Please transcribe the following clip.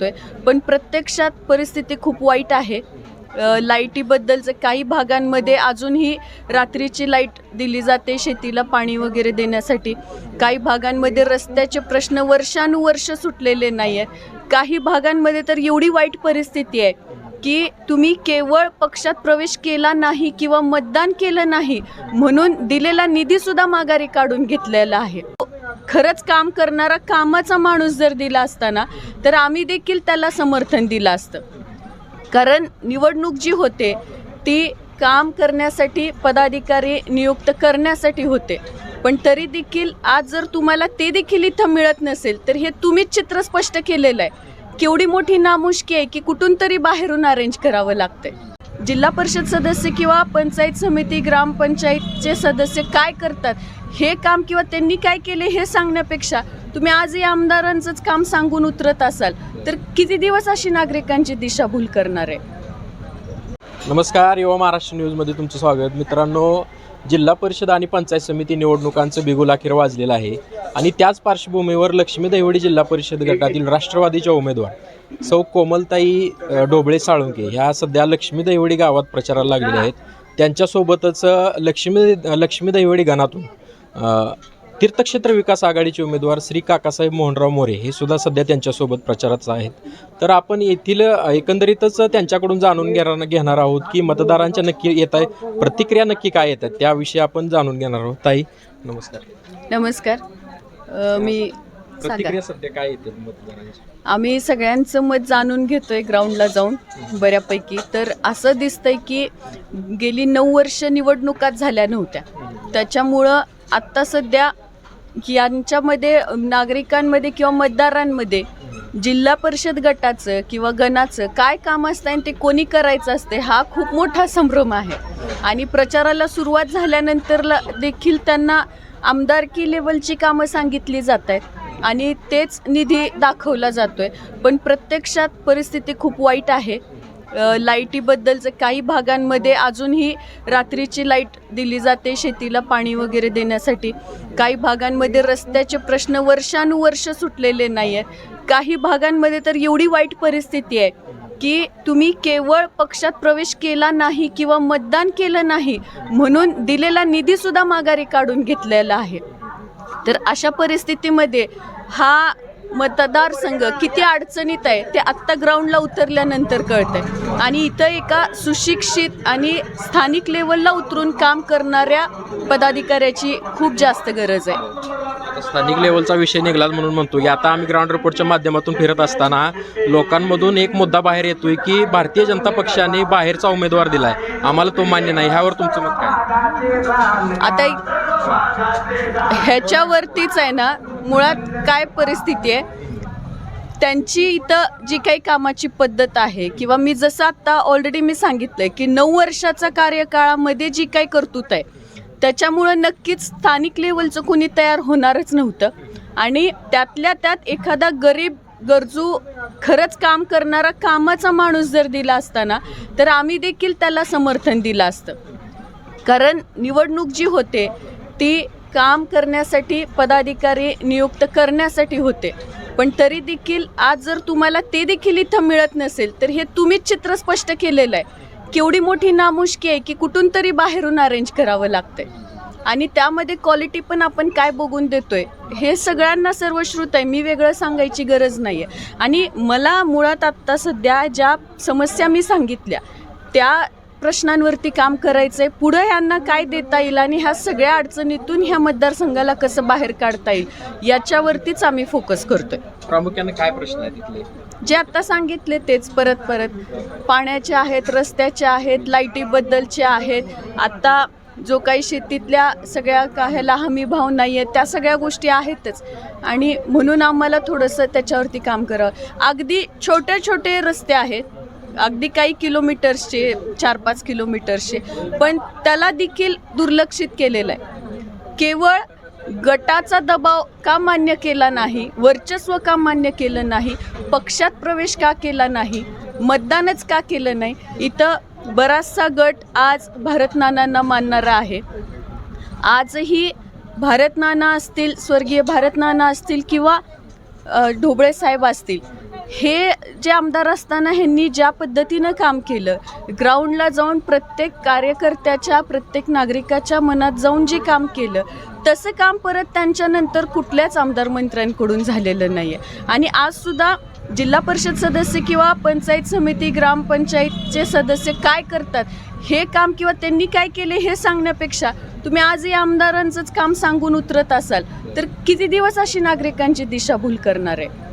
जातोय पण प्रत्यक्षात परिस्थिती खूप वाईट आहे. लाईटीबद्दलचं काही भागांमध्ये अजूनही रात्रीची लाइट दिली जाते शेतीला पाणी वगैरे देण्यासाठी. काही भागांमध्ये रस्त्याचे प्रश्न वर्षानुवर्ष सुटलेले नाही आहेत काही भागांमध्ये तर एवढी वाईट परिस्थिती आहे की तुम्ही केवळ पक्षात प्रवेश केला नाही किंवा मतदान केलं नाही म्हणून दिलेला निधीसुद्धा माघारी काढून घेतलेला आहे. खरंच काम करणारा कामाचा माणूस जर दिला असताना तर आम्ही देखील त्याला समर्थन दिलं असतं. कारण निवडणूक जी होते ती काम करण्यासाठी पदाधिकारी नियुक्त करण्यासाठी होते. पण तरी देखील आज जर तुम्हाला ते देखील इथं मिळत नसेल तर हे तुम्हीच चित्र स्पष्ट केलेलं आहे. केवढी मोठी नामुष्की आहे की कुठून तरी बाहेरून अरेंज करावं लागतंय. जिल्हा परिषद सदस्य किंवा पंचायत समिती ग्रामपंचायतचे सदस्य काय करतात? हे काम किंवा त्यांनी काय केले हे सांगण्यापेक्षा तुम्ही आजही आमदारांचंच काम सांगून उतरत असाल. तर किती दिवस अशी नागरिकांची दिशाभूल करणार आहे? नमस्कार युवा महाराष्ट्र न्यूजमध्ये तुमचं स्वागत. मित्रांनो जिल्हा परिषद आणि पंचायत समिती निवडणुकांचं बिगुल अखेर वाजलेलं आहे. आणि त्याच पार्श्वभूमीवर लक्ष्मी दहिवडी जिल्हा परिषद गटातील राष्ट्रवादीच्या उमेदवार सौ कोमलताई डोबळे साळुंके ह्या सध्या लक्ष्मी दहिवडी गावात प्रचाराला लागलेल्या आहेत. त्यांच्यासोबतच लक्ष्मी लक्ष्मी दहिवडी गणातून तीर्थक्षेत्र विकास आघाडीचे उमेदवार श्री काकासाहेब मोहनराव मोरे हे सुद्धा सध्या त्यांच्यासोबत प्रचारात आहेत. तर आपण येथील एकंदरीतच त्यांच्याकडून जाणून घेणार घेणार आहोत की मतदारांच्या नक्की येत आहे प्रतिक्रिया नक्की काय येतात त्याविषयी आपण जाणून घेणार आहोत. ताई नमस्कार. नमस्कार. मी सांगा. प्रतिक्रिया सध्या काय मतदारांची? आम्ही सगळ्यांचं मत जाणून घेतोय ग्राउंडला जाऊन बऱ्यापैकी. तर असं दिसतंय की गेली नऊ वर्ष निवडणुकाच झाल्या नव्हत्या. त्याच्यामुळं आत्ता सध्या यांच्यामध्ये नागरिकांमध्ये किंवा मतदारांमध्ये जिल्हा परिषद गटाचं किंवा गणाचं काय काम असतं आणि ते कोणी करायचं असते हा खूप मोठा संभ्रम आहे. आणि प्रचाराला सुरुवात झाल्यानंतर देखील त्यांना आमदारकी लेवलची कामं सांगितली जात आहेत आणि तेच निधी दाखवला जातो आहे पण प्रत्यक्षात परिस्थिती खूप वाईट आहे. लाईटीबद्दलचं काही भागांमध्ये अजूनही रात्रीची लाइट दिली जाते शेतीला पाणी वगैरे देण्यासाठी. काही भागांमध्ये रस्त्याचे प्रश्न वर्षानुवर्ष सुटलेले नाही आहेत काही भागांमध्ये तर एवढी वाईट परिस्थिती आहे की तुम्ही केवळ पक्षात प्रवेश केला नाही किंवा मतदान केलं नाही म्हणून दिलेला निधीसुद्धा माघारी काढून घेतलेला आहे. तर अशा परिस्थितीमध्ये हा मतदारसंघ किती अडचणीत आहे ते आत्ता ग्राउंडला उतरल्यानंतर कळतंय. आणि इथं एका सुशिक्षित आणि स्थानिक लेवलला उतरून काम करणाऱ्या पदाधिकाऱ्याची खूप जास्त गरज आहे. स्थानिक लेवलचा विषय निघाला म्हणून म्हणतो की आता आम्ही ग्राउंड रिपोर्टच्या माध्यमातून फिरत असताना लोकांमधून एक मुद्दा बाहेर येतोय की भारतीय जनता पक्षाने बाहेरचा उमेदवार दिलाय. आम्हाला तो मान्य नाही. ह्यावर तुमचं मत काय? आता ह्याच्यावरतीच आहे ना मुळात काय परिस्थिती आहे? त्यांची इथं जी काही कामाची पद्धत आहे किंवा मी जसं आत्ता ऑलरेडी मी सांगितलंय की नऊ वर्षाचा कार्यकाळामध्ये जी काही कर्तृत्व आहे त्याच्यामुळं नक्कीच स्थानिक लेवलचं कोणी तयार होणारच नव्हतं. आणि त्यातल्या त्यात एखादा गरीब गरजू खरंच काम करणारा कामाचा माणूस जर दिला असताना तर आम्ही देखील त्याला समर्थन दिलं असतं. कारण निवडणूक जी होते ती काम करण्यासाठी पदाधिकारी नियुक्त करण्यासाठी होते. पण तरी देखील आज जर तुम्हाला ते देखील इथं मिळत नसेल तर हे तुम्हीच चित्र स्पष्ट केलेलं आहे. केवढी मोठी नामुष्की आहे की कुठून तरी बाहेरून अरेंज करावं लागतंय. आणि त्यामध्ये क्वालिटी पण आपण काय बघून देतोय हे सगळ्यांना सर्वश्रुत आहे. मी वेगळं सांगायची गरज नाही आहे आणि मला मुळात आत्ता सध्या ज्या समस्या मी सांगितल्या त्या प्रश्नांवरती काम करायचं आहे पुढं ह्यांना काय देता येईल आणि ह्या सगळ्या अडचणीतून ह्या मतदारसंघाला कसं बाहेर काढता येईल याच्यावरतीच आम्ही फोकस करतोय. प्रामुख्याने काय प्रश्न आहे तिथले जे आत्ता सांगितले तेच परत परत. पाण्याचे आहेत रस्त्याचे आहेत लाईटीबद्दलचे आहेत. आत्ता जो काही शेतीतल्या सगळ्या काह्याला हमी भाव नाही आहेत त्या सगळ्या गोष्टी आहेतच. आणि म्हणून आम्हाला थोडंसं त्याच्यावरती काम करावं. अगदी छोटे छोटे रस्ते आहेत. अगदी काही किलोमीटर्सचे चार पाच किलोमीटर्सचे. पण त्याला देखील दुर्लक्षित केलेलं आहे. केवळ गटाचा दबाव का मान्य केला नाही वर्चस्व का मान्य केलं नाही पक्षात प्रवेश का केला नाही मतदानच का केलं नाही इथं बराचसा गट आज भारतनानांना मानणारा आहे. आजही भारतनाना असतील स्वर्गीय भारतनाना असतील किंवा ढोबळे साहेब असतील हे जे आमदार असताना ह्यांनी ज्या पद्धतीनं काम केलं ग्राउंडला जाऊन प्रत्येक कार्यकर्त्याच्या प्रत्येक नागरिकाच्या मनात जाऊन जे काम केलं तसं काम परत त्यांच्यानंतर कुठल्याच आमदार मंत्र्यांकडून झालेलं नाही आहे आणि आजसुद्धा जिल्हा परिषद सदस्य किंवा पंचायत समिती ग्रामपंचायतचे सदस्य काय करतात हे काम किंवा त्यांनी काय केले हे सांगण्यापेक्षा तुम्ही आजही आमदारांचंच काम सांगून उतरत असाल तर किती दिवस अशी नागरिकांची दिशाभूल करणार आहे?